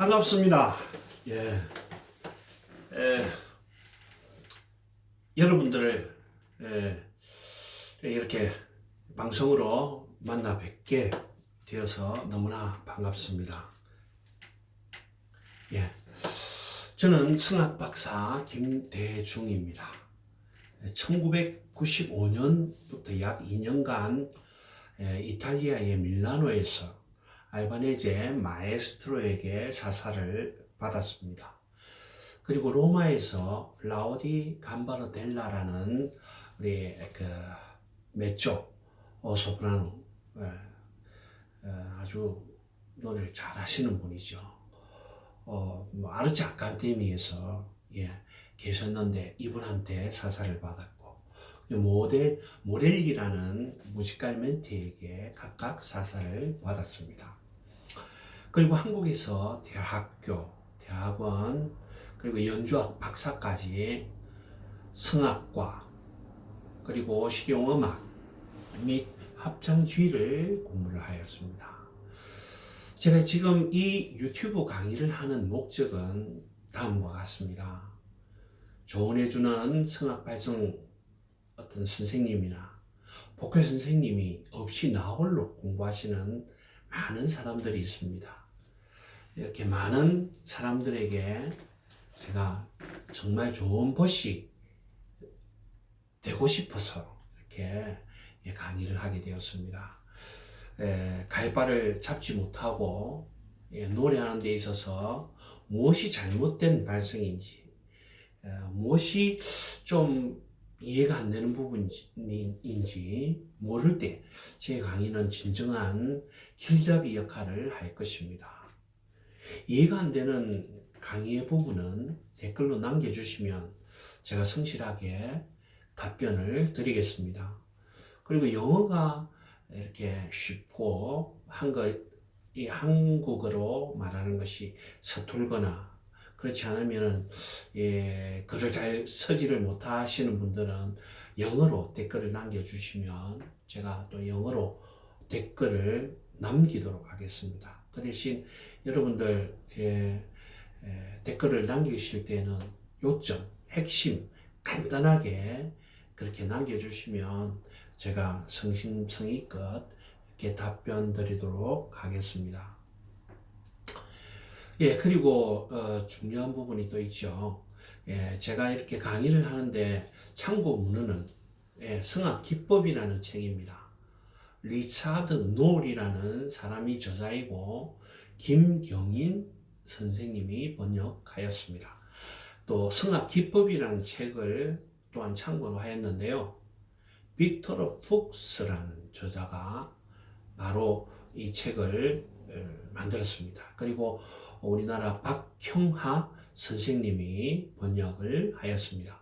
반갑습니다. 예. 에, 여러분들을 에, 이렇게 방송으로 만나 뵙게 되어서 너무나 반갑습니다. 예. 저는 성악 박사 김대중입니다. 1995년부터 약 2년간 에, 이탈리아의 밀라노에서 알바네제 마에스트로에게 사사를 받았습니다. 그리고 로마에서 라우디 감바르 델라라는 우리 그 메조 어, 소프라노 예, 어, 아주 노래를 잘 하시는 분이죠. 어, 뭐 아르치 아카데미에서 예, 계셨는데 이분한테 사사를 받았고 모델 모렐리라는 무지칼 멘티에게 각각 사사를 받았습니다. 그리고 한국에서 대학교, 대학원, 그리고 연주학 박사까지 성악과 그리고 실용음악 및 합창주의를 공부를 하였습니다. 제가 지금 이 유튜브 강의를 하는 목적은 다음과 같습니다. 조언해주는 성악 발성 어떤 선생님이나 보컬 선생님이 없이 나 홀로 공부하시는 많은 사람들이 있습니다. 이렇게 많은 사람들에게 제가 정말 좋은 벗이 되고 싶어서 이렇게 강의를 하게 되었습니다. 에, 갈바를 잡지 못하고 예, 노래하는 데 있어서 무엇이 잘못된 발성인지 에, 무엇이 좀 이해가 안 되는 부분인지 모를 때 제 강의는 진정한 길잡이 역할을 할 것입니다. 이해가 안 되는 강의의 부분은 댓글로 남겨주시면 제가 성실하게 답변을 드리겠습니다. 그리고 영어가 이렇게 쉽고 한글, 이 한국어로 말하는 것이 서툴거나 그렇지 않으면 예, 글을 잘 서지를 못하시는 분들은 영어로 댓글을 남겨주시면 제가 또 영어로 댓글을 남기도록 하겠습니다. 그 대신 여러분들 예, 예, 댓글을 남기실 때는 요점, 핵심 간단하게 그렇게 남겨주시면 제가 성심성의껏 이렇게 답변 드리도록 하겠습니다. 예, 그리고 어, 중요한 부분이 또 있죠. 예, 제가 이렇게 강의를 하는데 참고 문헌은 예, 성악 기법이라는 책입니다. 리차드 노리라는 사람이 저자이고 김경인 선생님이 번역하였습니다. 또 성악 기법이라는 책을 또한 참고로 하였는데요. 빅토르 푹스라는 저자가 바로 이 책을 어, 만들었습니다. 그리고 우리나라 박형하 선생님이 번역을 하였습니다.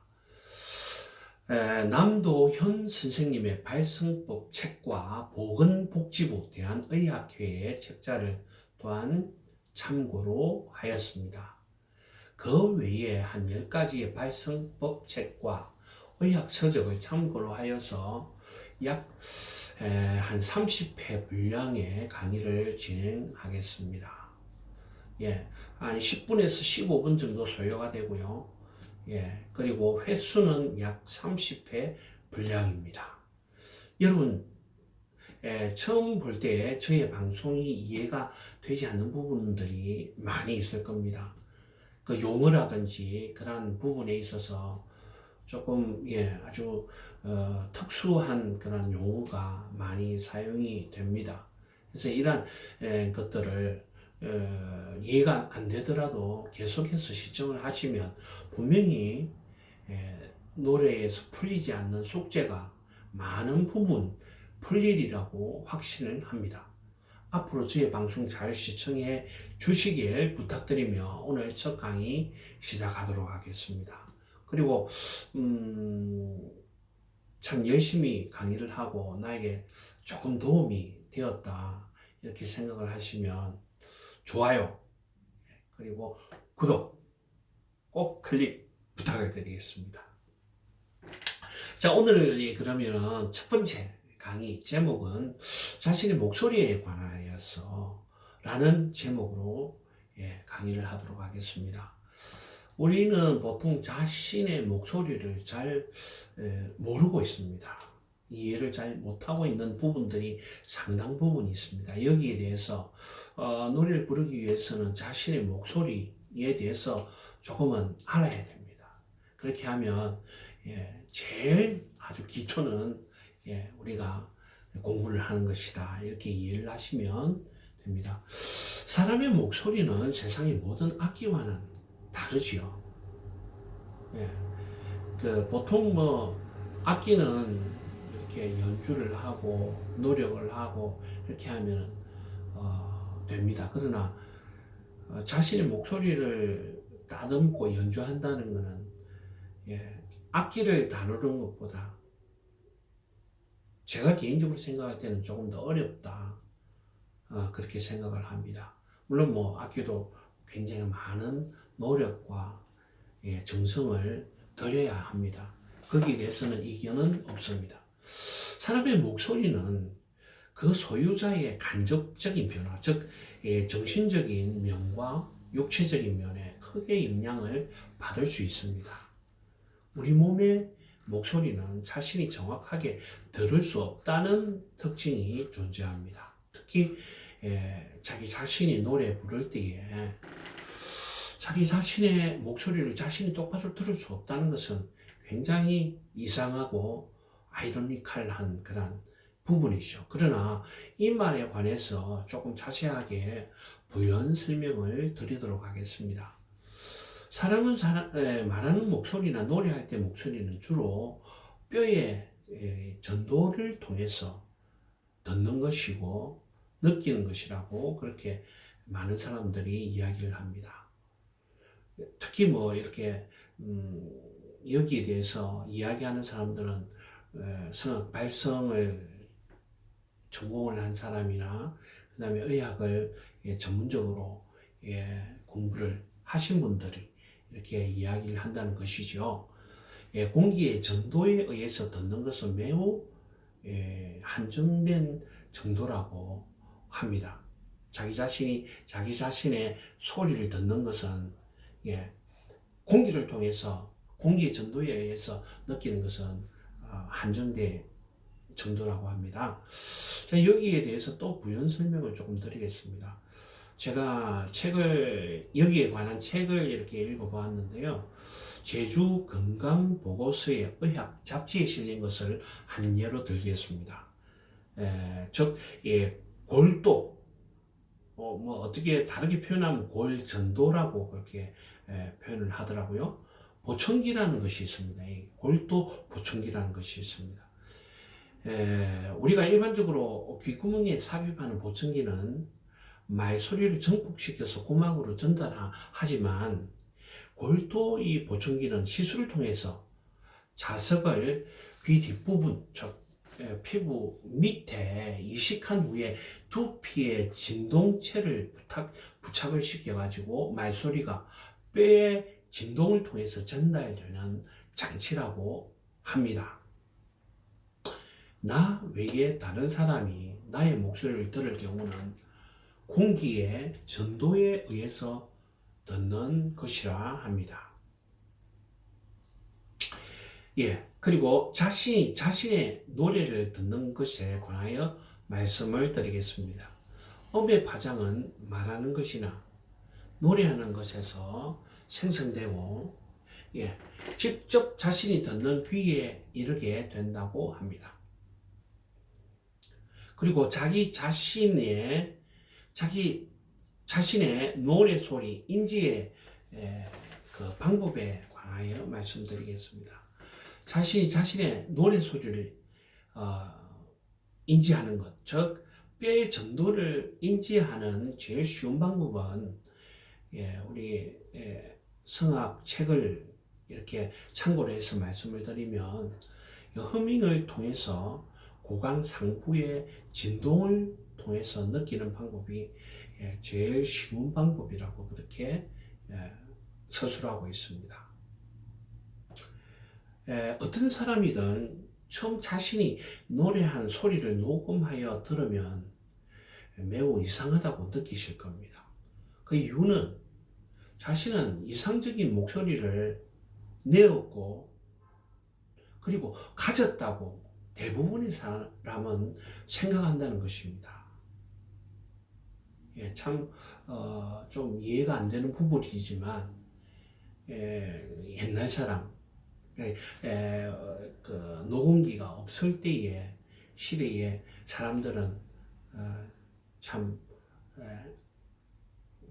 에, 남도현 선생님의 발성법 책과 보건복지부 대한의학회의 책자를 또한 참고로 하였습니다. 그 외에 한 10가지의 발성법 책과 의학 서적을 참고로 하여서 약 한 30회 분량의 강의를 진행하겠습니다. 예, 한 10분에서 15분 정도 소요가 되고요. 예, 그리고 횟수는 약 30회 분량입니다. 여러분, 예, 처음 볼 때 저의 방송이 이해가 되지 않는 부분들이 많이 있을 겁니다. 그 용어라든지 그런 부분에 있어서 조금 예 아주 어, 특수한 그런 용어가 많이 사용이 됩니다. 그래서 이런 예, 것들을 어, 이해가 안 되더라도 계속해서 시청을 하시면 분명히 예, 노래에서 풀리지 않는 숙제가 많은 부분 풀리리라고 확신을 합니다. 앞으로 저의 방송 잘 시청해 주시길 부탁드리며 오늘 첫 강의 시작하도록 하겠습니다. 그리고 음, 참 열심히 강의를 하고 나에게 조금 도움이 되었다 이렇게 생각을 하시면 좋아요 그리고 구독 꼭 클릭 부탁을 드리겠습니다. 자 오늘 그러면 첫 번째 강의 제목은 자신의 목소리에 관하여서 라는 제목으로 예, 강의를 하도록 하겠습니다. 우리는 보통 자신의 목소리를 잘 에, 모르고 있습니다. 이해를 잘 못하고 있는 부분들이 상당 부분 있습니다. 여기에 대해서 어, 노래를 부르기 위해서는 자신의 목소리에 대해서 조금은 알아야 됩니다. 그렇게 하면 예, 제일 아주 기초는 예, 우리가 공부를 하는 것이다. 이렇게 이해를 하시면 됩니다. 사람의 목소리는 세상의 모든 악기와는 다르지요. 예. 그 보통 뭐 악기는 이렇게 연주를 하고 노력을 하고 이렇게 하면 어, 됩니다. 그러나 어, 자신의 목소리를 다듬고 연주한다는 것은 예, 악기를 다루는 것보다 제가 개인적으로 생각할 때는 조금 더 어렵다. 어, 그렇게 생각을 합니다. 물론 뭐 악기도 굉장히 많은 노력과 예, 정성을 들여야 합니다. 거기에 대해서는 이견은 없습니다. 사람의 목소리는 그 소유자의 간접적인 변화, 즉 예, 정신적인 면과 육체적인 면에 크게 영향을 받을 수 있습니다. 우리 몸의 목소리는 자신이 정확하게 들을 수 없다는 특징이 존재합니다. 특히 예, 자기 자신이 노래 부를 때에 자기 자신의 목소리를 자신이 똑바로 들을 수 없다는 것은 굉장히 이상하고 아이러니컬한 그런 부분이죠. 그러나 이 말에 관해서 조금 자세하게 부연 설명을 드리도록 하겠습니다. 사람은 사람, 에, 말하는 목소리나 노래할 때 목소리는 주로 뼈의 에, 전도를 통해서 듣는 것이고 느끼는 것이라고 그렇게 많은 사람들이 이야기를 합니다. 특히 뭐 이렇게 음, 여기에 대해서 이야기하는 사람들은 에, 성악 발성을 전공을 한 사람이나 그 다음에 의학을 예, 전문적으로 예, 공부를 하신 분들이 이렇게 이야기를 한다는 것이죠. 예, 공기의 전도에 의해서 듣는 것은 매우 예, 한정된 정도라고 합니다. 자기 자신이 자기 자신의 소리를 듣는 것은 예, 공기를 통해서 공기의 전도에 의해서 느끼는 것은 어, 한정된 정도라고 합니다. 자, 여기에 대해서 또 부연 설명을 조금 드리겠습니다. 제가 책을 여기에 관한 책을 이렇게 읽어보았는데요. 제주 건강 보고서의 의학 잡지에 실린 것을 한 예로 들겠습니다. 에, 즉, 예, 골도 어, 뭐 어떻게 다르게 표현하면 골전도라고 그렇게 에, 표현을 하더라고요. 보청기라는 것이 있습니다. 이 골도 보청기라는 것이 있습니다. 에, 우리가 일반적으로 귓구멍에 삽입하는 보청기는 말 소리를 증폭시켜서 고막으로 전달하지만 골도 이 보청기는 시술을 통해서 자석을 귀 뒷부분, 즉 에, 피부 밑에 이식한 후에 두피에 진동체를 부탁, 부착을 시켜가지고 말소리가 뼈의 진동을 통해서 전달되는 장치라고 합니다. 나 외에 다른 사람이 나의 목소리를 들을 경우는 공기의 전도에 의해서 듣는 것이라 합니다. 예, 그리고 자신이 자신의 노래를 듣는 것에 관하여 말씀을 드리겠습니다. 음의 파장은 말하는 것이나 노래하는 것에서 생성되고 예, 직접 자신이 듣는 귀에 이르게 된다고 합니다. 그리고 자기 자신의 자기 자신의 노래 소리 인지의 에, 그 방법에 관하여 말씀드리겠습니다. 자신이 자신의 노래 소리를 어, 인지하는 것, 즉 뼈의 전도를 인지하는 제일 쉬운 방법은 예, 우리 예, 성악 책을 이렇게 참고를 해서 말씀을 드리면 허밍을 통해서 고강 상부의 진동을 통해서 느끼는 방법이 예, 제일 쉬운 방법이라고 그렇게 예, 서술하고 있습니다. 예, 어떤 사람이든 처음 자신이 노래한 소리를 녹음하여 들으면 매우 이상하다고 느끼실 겁니다. 그 이유는 자신은 이상적인 목소리를 내었고 그리고 가졌다고 대부분의 사람은 생각한다는 것입니다. 예, 참, 어, 좀 이해가 안 되는 부분이지만, 예, 옛날 사람, 예, 예, 어, 그, 녹음기가 없을 때의 시대에 사람들은, 어, 참, 에,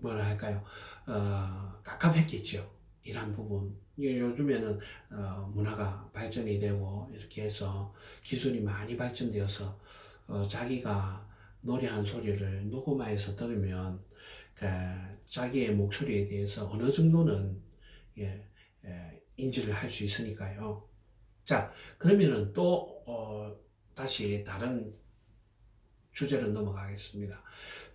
뭐라 할까요, 어, 깝깝했겠죠. 이런 부분. 요즘에는 어, 문화가 발전이 되고 이렇게 해서 기술이 많이 발전되어서 어, 자기가 노래 한 소리를 녹음해서 들으면 그 자기의 목소리에 대해서 어느 정도는 예, 예, 인지를 할 수 있으니까요. 자, 그러면은 또 어, 다시 다른 주제로 넘어가겠습니다.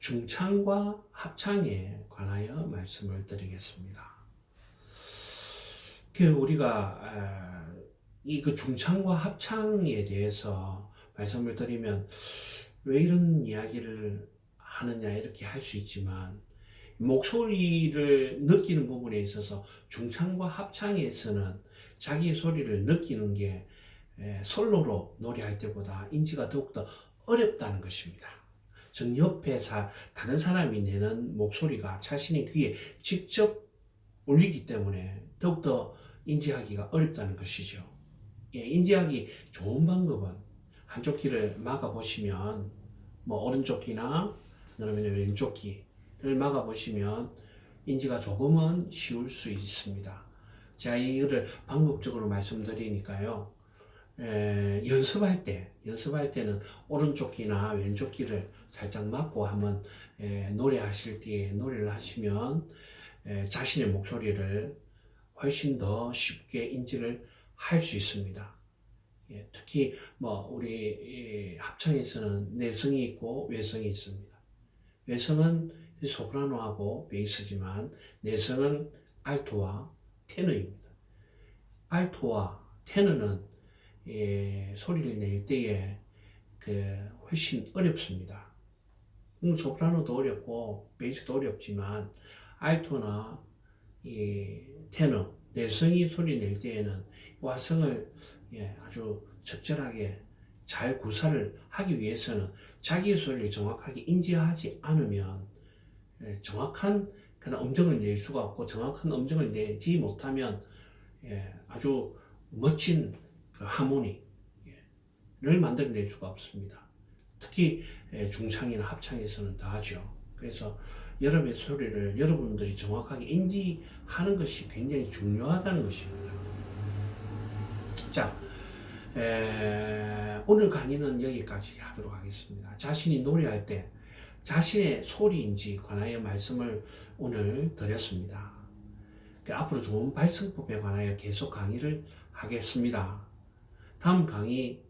중창과 합창에 관하여 말씀을 드리겠습니다. 그 우리가 이그 중창과 합창에 대해서 말씀을 드리면 왜 이런 이야기를 하느냐 이렇게 할 수 있지만 목소리를 느끼는 부분에 있어서 중창과 합창에서는 자기의 소리를 느끼는 게 에, 솔로로 노래할 때보다 인지가 더욱더 어렵다는 것입니다. 즉 옆에 사, 다른 사람이 내는 목소리가 자신의 귀에 직접 울리기 때문에 더욱더 인지하기가 어렵다는 것이죠. 예, 인지하기 좋은 방법은 한쪽 귀를 막아 보시면 뭐 오른쪽 귀나 그러면 왼쪽 귀를 막아 보시면 인지가 조금은 쉬울 수 있습니다. 제가 이거를 방법적으로 말씀드리니까요. 에, 연습할 때, 연습할 때는 오른쪽 귀나 왼쪽 귀를 살짝 막고 한번 에, 노래하실 때 노래를 하시면 에, 자신의 목소리를 훨씬 더 쉽게 인지를 할 수 있습니다. 예, 특히 뭐 우리 합창에서는 내성이 있고 외성이 있습니다. 외성은 소프라노하고 베이스지만 내성은 알토와 테너입니다. 알토와 테너는 예, 소리를 낼 때에 그 훨씬 어렵습니다. 음, 소프라노도 어렵고 베이스도 어렵지만 알토나 이 테너 내성이 소리 낼 때에는 와성을 예, 아주 적절하게 잘 구사를 하기 위해서는 자기의 소리를 정확하게 인지하지 않으면 예, 정확한 그런 음정을 낼 수가 없고 정확한 음정을 내지 못하면 예, 아주 멋진 그 하모니를 만들어낼 수가 없습니다. 특히 예, 중창이나 합창에서는 다 하죠. 그래서 여러분의 소리를 여러분들이 정확하게 인지하는 것이 굉장히 중요하다는 것입니다. 자, 에, 오늘 강의는 여기까지 하도록 하겠습니다. 자신이 노래할 때 자신의 소리인지 관하여 말씀을 오늘 드렸습니다. 그 앞으로 좋은 발성법에 관하여 계속 강의를 하겠습니다. 다음 강의는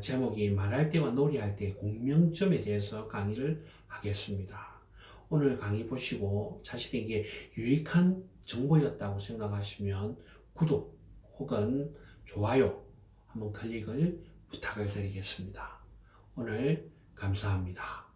제목이 말할 때와 노래할 때의 공명점에 대해서 강의를 하겠습니다. 오늘 강의 보시고 자신에게 유익한 정보였다고 생각하시면 구독 혹은 좋아요 한번 클릭을 부탁을 드리겠습니다. 오늘 감사합니다.